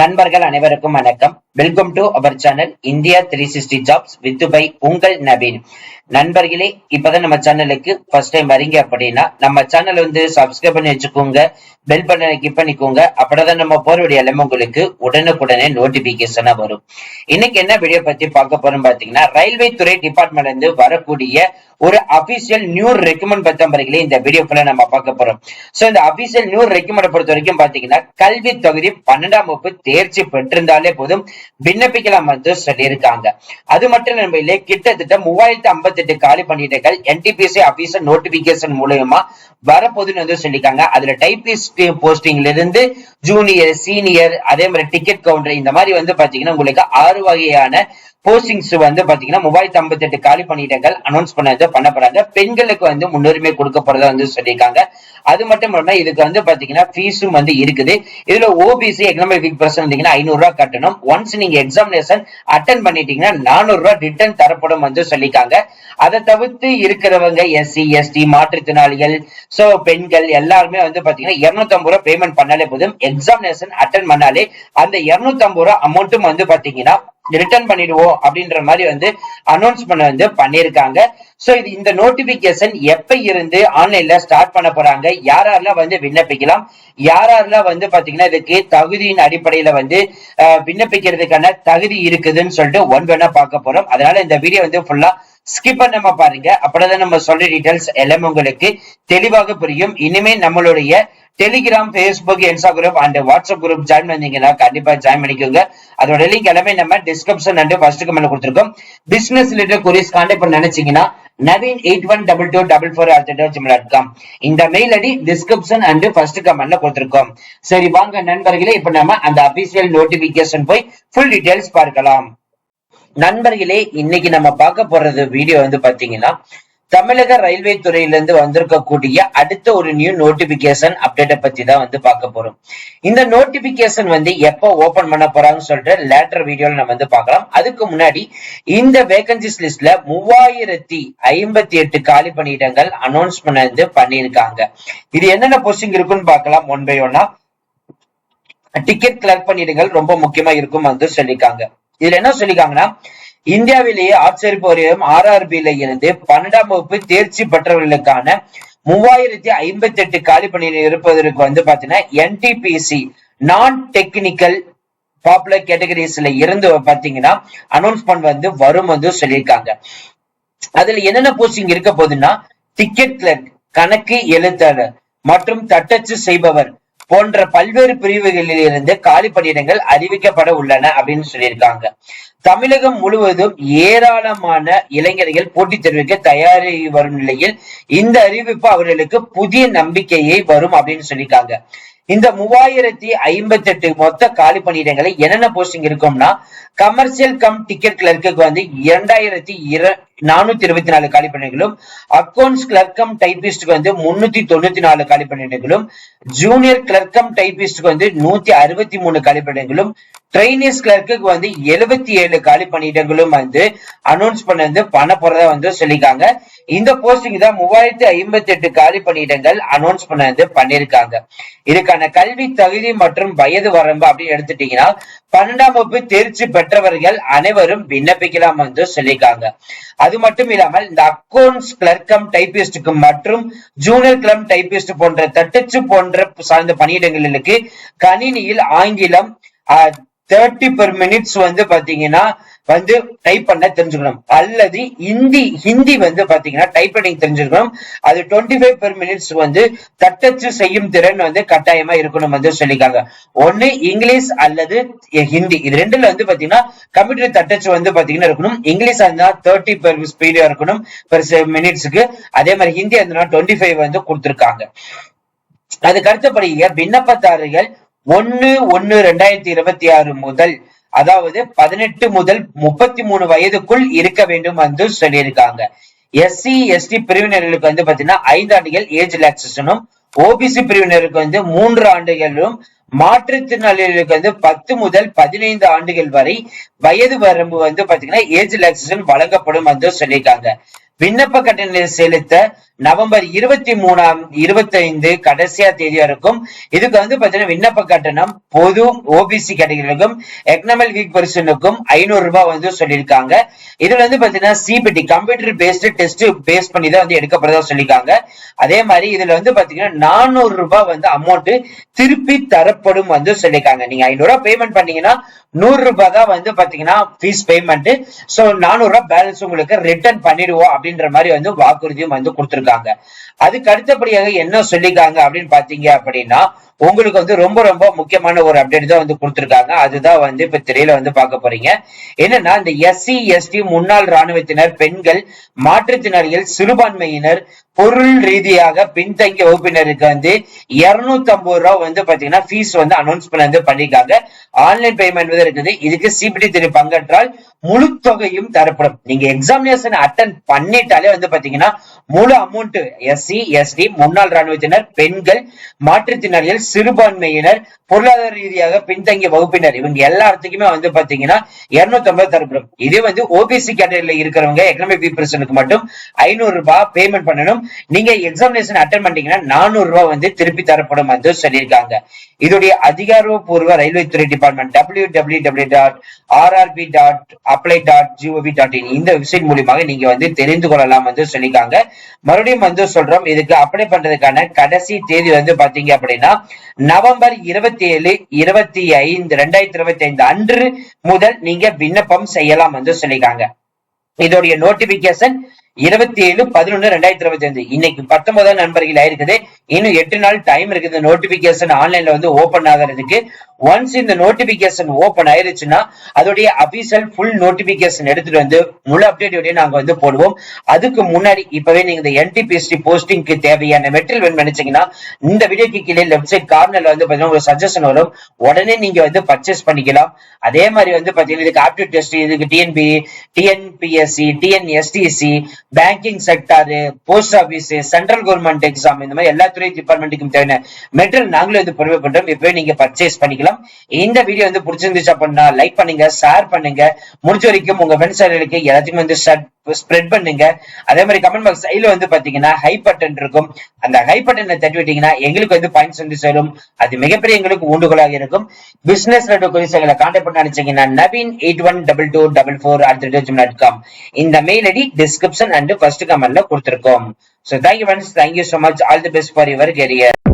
நண்பர்கள் அனைவருக்கும் வணக்கம். Welcome to our channel India three sixty jobs with by உங்கள் நவீன். நண்பர்களே இப்பதான் நம்ம சேனலுக்கு ஃபர்ஸ்ட் டைம் வரீங்க அப்படின்னா நம்ம சேனல் வந்து சப்ஸ்கிரைப் பண்ணி வச்சுக்கோங்க பெல் பட்டனை கிளிக் பண்ணிக்கோங்க அப்படிதான் நம்ம போற எல்லாமே உங்களுக்கு உடனுக்குடனே நோட்டிபிகேஷனா வரும். இன்னைக்கு என்ன வீடியோ பத்தி பார்க்க போறோம் பாத்தீங்கன்னா ரயில்வே துறை டிபார்ட்மெண்ட்ல இருந்து வரக்கூடிய ஒரு அபிஷியல் நியூ ரெக்கமெண்ட் பத்தம்பர்களே இந்த வீடியோக்குள்ள நம்ம பார்க்க போறோம். சோ இந்த அபிஷியல் நியூ ரெக்கமெண்ட் பொறுத்த வரைக்கும் பாத்தீங்கன்னா கல்வி தொகுதி பன்னெண்டாம் வகுப்பு தேர்ச்சி பெற்றிருந்தாலே போதும். விண்ணப்பிக்கலாம் என்று சொல்லியிருக்காங்க. அது மட்டும் நம்ம இல்லை கிட்டத்தட்ட மூவாயிரத்தி ஐம்பத்தி எட்டு காலி பணியிடங்கள் என்டிபிசி ஆபீசர் நோட்டிபிகேஷன் மூலயமா வரப்போதுன்னு வந்து சொல்லியிருக்காங்க. அதுல டைபிஸ்ட் போஸ்டிங்ல இருந்து ஜூனியர் சீனியர் அதே மாதிரி டிக்கெட் கவுண்டர் இந்த மாதிரி வந்து பாத்தீங்கன்னா உங்களுக்கு ஆறு வகையான போஸ்டிங்ஸ் வந்து பாத்தீங்கன்னா மூவாயிரத்தி ஐம்பத்தி எட்டு காலி பணியிடங்கள் அனௌன்ஸ் பண்ணது பண்ண போறாங்க. பெண்களுக்கு வந்து முன்னுரிமை கொடுக்க போறதா வந்து சொல்லியிருக்காங்க. அது மட்டும் இல்லாம இதுக்கு வந்து பாத்தீங்கன்னா ஃபீஸும் வந்து இருக்குது. இதுல ஓபிசி எக்கனாமிக் வீக் பர்சன் இருந்தீங்கன்னா ஐநூறு ரூபாய் கட்டணும். ஒன்ஸ் நீங்க எக்ஸாமினேஷன் அட்டன் பண்ணிட்டீங்கன்னா நானூறு ரூபாய் ரிட்டர்ன் தரப்படும் வந்து சொல்லியிருக்காங்க. அதை தவிர்த்து இருக்கிறவங்க எஸ்சி எஸ்டி மாற்றுத்திறனாளிகள் சோ பெண்கள் எல்லாருமே வந்து பாத்தீங்கன்னா இருநூத்தி ஐம்பது ரூபாய் பேமெண்ட் பண்ணாலே போதும். எக்ஸாமினேஷன் அட்டன் பண்ணாலே அந்த இருநூத்தி ஐம்பது ரூபாய் அமௌண்ட்டும் வந்து பாத்தீங்கன்னா ரிட்டர்ன் பண்ணிடுவோம் அப்படின்ற மாதிரி வந்து அனௌன்ஸ் பண்ண வந்து பண்ணிருக்காங்க சோ இது இந்த நோட்டிபிகேஷன் எப்ப இருந்து ஆன்லைன்ல ஸ்டார்ட் பண்ண போறாங்க? யார் யாரெல்லாம் வந்து விண்ணப்பிக்கலாம்? யார் யாரெல்லாம் வந்து பாத்தீங்கன்னா இதுக்கு தகுதியின் அடிப்படையில வந்து விண்ணப்பிக்கிறதுக்கான தகுதி இருக்குதுன்னு சொல்லிட்டு ஒன் வேணா பார்க்க போறோம். அதனால இந்த வீடியோ வந்து ஃபுல்லா ஸ்கிப் பண்ணாம பாருங்க. அப்படிதான் நம்ம சொல்ற டீட்டெயில்ஸ் எல்லாமே உங்களுக்கு தெளிவாக புரியும். இனிமே நம்மளுடைய Telegram Facebook Insta group and WhatsApp group join பண்ணீங்கன்னா கண்டிப்பா ஜாயின் பண்ணிக்கோங்க. அதோட லிங்க் எல்லாமே நம்ம டிஸ்கிரிப்ஷன் அண்ட் ஃபர்ஸ்ட் கமெண்ட் கொடுத்துருக்கோம். பிசினஸ் ரிலேட்டட் கொரிஸ் கான்டாக்ட் பண்ண நினைச்சீங்கன்னா Naveen eight one double two double four dot com இந்த mail ID description and first கமெண்ட்ல கொடுத்துருக்கோம். சரி வாங்க நண்பர்களே இப்ப நம்ம அந்த அபிஷியல் நோட்டிபிகேஷன் போய் ஃபுல் டீடைல்ஸ் பார்க்கலாம். நண்பர்களே இன்னைக்கு நம்ம பார்க்க போறது வீடியோ வந்து பாத்தீங்கன்னா தமிழக ரயில்வே துறையிலிருந்து வந்திருக்கக்கூடிய அடுத்த ஒரு நியூ நோட்டிபிகேஷன் அப்டேட்டை பத்தி தான் வந்து பார்க்க போறோம். இந்த நோட்டிபிகேஷன் வந்து எப்போ ஓபன் பண்ண போறாங்கன்னு சொல்ற லேட்டர் வீடியோல நம்ம வந்து பார்க்கலாம். அதுக்கு முன்னாடி இந்த வேகன்சிஸ் லிஸ்ட்ல மூவாயிரத்தி ஐம்பத்தி எட்டு காலி பணியிடங்கள் அனௌன்ஸ் பண்ண வந்து பண்ணியிருக்காங்க. இது என்னென்ன போஸ்டிங் இருக்குன்னு பார்க்கலாம் ஒன் பை ஒன்னா டிக்கெட் கிளர்க் பண்ணிடுங்கள் ரொம்ப முக்கியமா இருக்கும் வந்து சொல்லியிருக்காங்க. இதுல என்ன சொல்லிருக்காங்கன்னா இந்தியாவிலேயே ஆட்சேர்ப்பு வரையும் ஆர்ஆர்பியில இருந்து பன்னெண்டாம் வகுப்பு தேர்ச்சி பெற்றவர்களுக்கான மூவாயிரத்தி ஐம்பத்தி எட்டு காலி பணியில் இருப்பதற்கு வந்து பாத்தீங்கன்னா என்டிபிசி நான் டெக்னிக்கல் பாப்புலர் கேட்டகரிஸ்ல இருந்து பாத்தீங்கன்னா அனௌன்ஸ்மெண்ட் வந்து வரும் வந்து சொல்லியிருக்காங்க. அதுல என்னென்ன போஸ்டிங் இருக்க போகுதுன்னா டிக்கெட் கிளர்க் கணக்கு எழுத்தாளர் மற்றும் தட்டச்சு செய்பவர் போன்ற பல்வேறு பிரிவுகளில் இருந்து காலி பணியிடங்கள் அறிவிக்கப்பட உள்ளன அப்படின்னு சொல்லியிருக்காங்க. தமிழகம் முழுவதும் ஏராளமான இளைஞர்கள் போட்டித் தெரிவிக்க தயாரி வரும் நிலையில் இந்த அறிவிப்பு அவர்களுக்கு புதிய நம்பிக்கையை வரும் அப்படின்னு சொல்லியிருக்காங்க. இந்த மூவாயிரத்தி ஐம்பத்தி எட்டு மொத்த காலி பணியிடங்களை என்னென்ன போஸ்டிங் இருக்கும்னா கமர்ஷியல் கம் டிக்கெட் கிளர்க்குக்கு வந்து இரண்டாயிரத்தி இர நானூத்தி இருபத்தி நாலு காலி பணியிடங்களும் அக்கௌண்ட்ஸ் கிளர்க்கம் டைபிஸ்டுக்கு வந்து முன்னூத்தி தொண்ணூத்தி நாலு காலி பணியிடங்களும் ஜூனியர் கிளர்க்கம் டைபிஸ்டுக்கு வந்து நூத்தி அறுபத்தி மூணு காலி பணியிடங்களும் ட்ரைனிஸ் கிளர்க்கு வந்து எழுபத்தி ஏழு காலி பணியிடங்களும் வந்து அனௌன்ஸ் பண்ண வந்து பண்ண போறதா வந்து சொல்லியிருக்காங்க. இந்த போஸ்டிங் தான் மூவாயிரத்தி ஐம்பத்தி எட்டு காலி பணியிடங்கள் அனௌன்ஸ் பண்ண வந்து பண்ணியிருக்காங்க. இதுக்கான கல்வி தகுதி மற்றும் வயது வரம்பு அப்படின்னு எடுத்துட்டீங்கன்னா பன்னெண்டாம் வகுப்பு தேர்ச்சி பெற்றவர்கள் அனைவரும் விண்ணப்பிக்கலாம் வந்து சொல்லியிருக்காங்க. அது மட்டும் இல்லாமல் இந்த அக்கௌண்ட்ஸ் கிளர்க்கம் டைபிஸ்டுக்கு மற்றும் ஜூனியர் கிளம் டைபிஸ்ட் போன்ற தட்டச்சு போன்ற சார்ந்த பணியிடங்களுக்கு கணினியில் ஆங்கிலம் தேர்ட்டி பெர் மினிட்ஸ் வந்து பாத்தீங்கன்னா வந்து டைப் பண்ண தெரிஞ்சுக்கணும். அல்லது ஹிந்தி ஹிந்தி வந்து பாத்தீங்கன்னா டைப் ரைட்டிங் தெரிஞ்சுக்கணும். அது டுவெண்ட்டி ஃபைவ் பெர் மினிட்ஸ் வந்து தட்டச்சு செய்யும் திறன் வந்து கட்டாயமா இருக்கணும் வந்து சொல்லிக்காங்க ஒண்ணு இங்கிலீஷ் அல்லது ஹிந்தி. இது ரெண்டுல வந்து பாத்தீங்கன்னா கம்ப்யூட்டர் தட்டச்சு வந்து பாத்தீங்கன்னா இருக்கணும். இங்கிலீஷ் இருந்தா தேர்ட்டி பெர் ஸ்பீடா இருக்கணும் பெர் மினிட்ஸ்க்கு அதே மாதிரி ஹிந்தி இருந்தா டுவெண்ட்டி ஃபைவ் வந்து கொடுத்துருக்காங்க. அதுக்கு அடுத்தபடியாக விண்ணப்பதாரர்கள் ஒன்னு ஒன்னு ரெண்டாயிரத்தி இருபத்தி ஆறு முதல் அதாவது பதினெட்டு முதல் முப்பத்தி மூணு வயதுக்குள் இருக்க வேண்டும் என்று சொல்லியிருக்காங்க. எஸ்சி எஸ்டி பிரிவினர்களுக்கு வந்து பாத்தீங்கன்னா ஐந்து ஆண்டுகள் ஏஜ் ரிலாக்சேஷனும் ஓபிசி பிரிவினருக்கு வந்து மூன்று ஆண்டுகளும் மாற்றுத்திறனாளிகளுக்கு வந்து பத்து முதல் பதினைந்து ஆண்டுகள் வரை வயது வரம்பு வந்து பாத்தீங்கன்னா ஏஜ் ரிலாக்சேஷன் வழங்கப்படும் என்று சொல்லியிருக்காங்க. விண்ணப்ப கட்டணத்தை செலுத்த நவம்பர் இருபத்தி மூணாம் இருபத்தி ஐந்து கடைசியா தேதி வரைக்கும். இதுக்கு வந்து பாத்தீங்கன்னா விண்ணப்ப கட்டணம் பொது ஓபிசி கேட்டகரிகளுக்கும் எக்கனாமிக் வீக் பர்சனுக்கும் ஐநூறு ரூபாய் வந்து சொல்லியிருக்காங்க. இதுல வந்து பாத்தீங்கன்னா CBT computer based test base பண்ணி தான் வந்து எடுக்கப்படுறதா சொல்லியிருக்காங்க. அதே மாதிரி இதுல வந்து பாத்தீங்கன்னா நானூறு ரூபாய் வந்து அமௌண்ட் திருப்பி தரப்படும் வந்து சொல்லியிருக்காங்க. நீங்க ஐநூறு ரூபாய் பேமெண்ட் பண்ணீங்கன்னா நூறு ரூபாய் தான் வந்து பாத்தீங்கன்னா ஃபீஸ் பேமெண்ட் சோ நானூறு ரூபாய் பேலன்ஸ் உங்களுக்கு ரிட்டர்ன் பண்ணிடுவோம் அப்படின்ற மாதிரி வந்து வாக்குறுதியும் வந்து கொடுத்திருக்காங்க. அதுக்கு அடுத்தபடியாக என்ன சொல்லிருக்காங்க அப்படின்னு பாத்தீங்க அப்படின்னா உங்களுக்கு வந்து ரொம்ப ரொம்ப முக்கியமான ஒரு அப்டேட் தான் வந்து கொடுத்திருக்காங்க. அதுதான் வந்து இப்ப திரையில வந்து பார்க்க போறீங்க. என்னன்னா இந்த எஸ்சி எஸ்டி முன்னாள் ராணுவத்தினர் பெண்கள் மாற்றுத்திறனாளிகள் சிறுபான்மையினர் பொருள் ரீதியாக பின்தங்கிய வகுப்பினருக்கு வந்து இருநூத்தி ஐம்பது ரூபா வந்து பாத்தீங்கன்னா ஃபீஸ் வந்து அனௌன்ஸ்மெண்ட் வந்து பண்ணிருக்காங்க ஆன்லைன் பேமெண்ட் வந்து இருக்குது. இதுக்கு சிபிடி திரு பங்கேற்றால் முழு தொகையும் தரப்படும். நீங்க எக்ஸாமினேஷன் அட்டன் பண்ணிட்டாலே வந்து பாத்தீங்கன்னா முழு அமௌண்ட் எஸ்சி எஸ்டி முன்னாள் ராணுவத்தினர் பெண்கள் மாற்றுத்திறனாளிகள் சிறுபான்மையினர் பொருளாதார ரீதியாக பின்தங்கிய வகுப்பினர் இவங்க எல்லாத்துக்குமே வந்து பாத்தீங்கன்னா இருநூத்தி ஐம்பது தரப்படும். இதே வந்து ஓபிசி கேட்டகரியில இருக்கிறவங்க எக்கனாமிக் பீப்புள்ஸனுக்கு மட்டும் ஐநூறு ரூபாய் பேமெண்ட் பண்ணணும். நீங்க எக்ஸாமினேஷன் அட்டன் பண்ணீங்கன்னா நானூறு ரூபாய் வந்து திருப்பி தரப்படும் வந்து சொல்லியிருக்காங்க. இதோடைய அதிகாரப்பூர்வ ரயில்வே துறை department W W W dot RRB dot apply dot GOV dot in இந்த வெப்சைட் மூலியமாக நீங்க வந்து தெரிந்து கொள்ளலாம் வந்து சொல்லியிருக்காங்க. மறுபடியும் வந்து சொல்றோம் இதுக்கு அப்ளை பண்றதுக்கான கடைசி தேதி வந்து பாத்தீங்க அப்படின்னா நவம்பர் இருபத்தி ஏழு இருபத்தி ஐந்து ரெண்டாயிரத்தி இருபத்தி ஐந்து அன்று முதல் நீங்க விண்ணப்பம் செய்யலாம் வந்து சொல்லியிருக்காங்க. இதோடைய நோட்டிபிகேஷன் இருபத்தி ஏழு பதினொன்னு ரெண்டாயிரத்தி இருபத்தி அஞ்சு இன்னைக்கு பத்தொன்பதாம் நண்பர்கள் ஆயிருக்குது. இன்னும் எட்டு நாள் டைம் இருக்குது. நோட்டிபிகேஷன் ஆன்லைன்ல வந்து ஓபன் ஆகிறதுக்கு. ஒன்ஸ் இந்த நோட்டிபிகேஷன் ஓபன் ஆயிருச்சுன்னா அதோடைய அபிஷியல் ஃபுல் நோட்டிபிகேஷன் எடுத்துட்டு வந்து முழு அப்டேட் நாங்க வந்து போடுவோம். அதுக்கு முன்னாடி இப்பவே நீங்க இந்த என்டிபிஎஸ்டி போஸ்டிங்க்கு தேவையான மெட்டீரியல் வேணும் நினைச்சீங்கன்னா இந்த வீடியோக்கு கீழே லெஃப்ட் சைட் கார்னர்ல வந்து பாத்தீங்கன்னா ஒரு சஜஷன் வரும். உடனே நீங்க வந்து பர்ச்சேஸ் பண்ணிக்கலாம். அதே மாதிரி வந்து பாத்தீங்கன்னா இதுக்கு ஆப்டிட் டெஸ்ட் இதுக்கு DNB TNPSC TNSTC banking sector post office central government exam இந்த மாதிரி எல்லா துறை டிபார்ட்மெண்ட்டுக்கும் தேவையான மெட்டீரியல் நாங்களும் வந்து ப்ரொவைட் பண்றோம். இப்போ நீங்க பர்ச்சேஸ் பண்ணிக்கலாம். இந்த வீடியோ வந்து பிடிச்சிருந்துச்சு அப்படின்னா லைக் பண்ணுங்க ஷேர் பண்ணுங்க. முடிஞ்ச வரைக்கும் உங்க ஃப்ரெண்ட்ஸ் எல்லாத்துக்கும் வந்து ஸ்ப்ரெட் பண்ணுங்க. அதே மாதிரி கமெண்ட் பாக்ஸ் சைடுல வந்து பாத்தீங்கன்னா ஹை பட்டன் இருக்கும். அந்த ஹை பட்டனை தட்டி விட்டீங்கன்னா எங்களுக்கு வந்து பாயிண்ட்ஸ் வந்து சேரும். அது மிகப்பெரிய எங்களுக்கு ஊண்டுகோலாக இருக்கும். பிசினஸ் குறிச்சங்களை கான்டாக்ட் பண்ண நினைச்சீங்கன்னா Naveen eight one double two double four dot com இந்த mail ID description and first கமெண்ட்ல கொடுத்துருக்கோம். So thank you friends thank you so much all the best for your career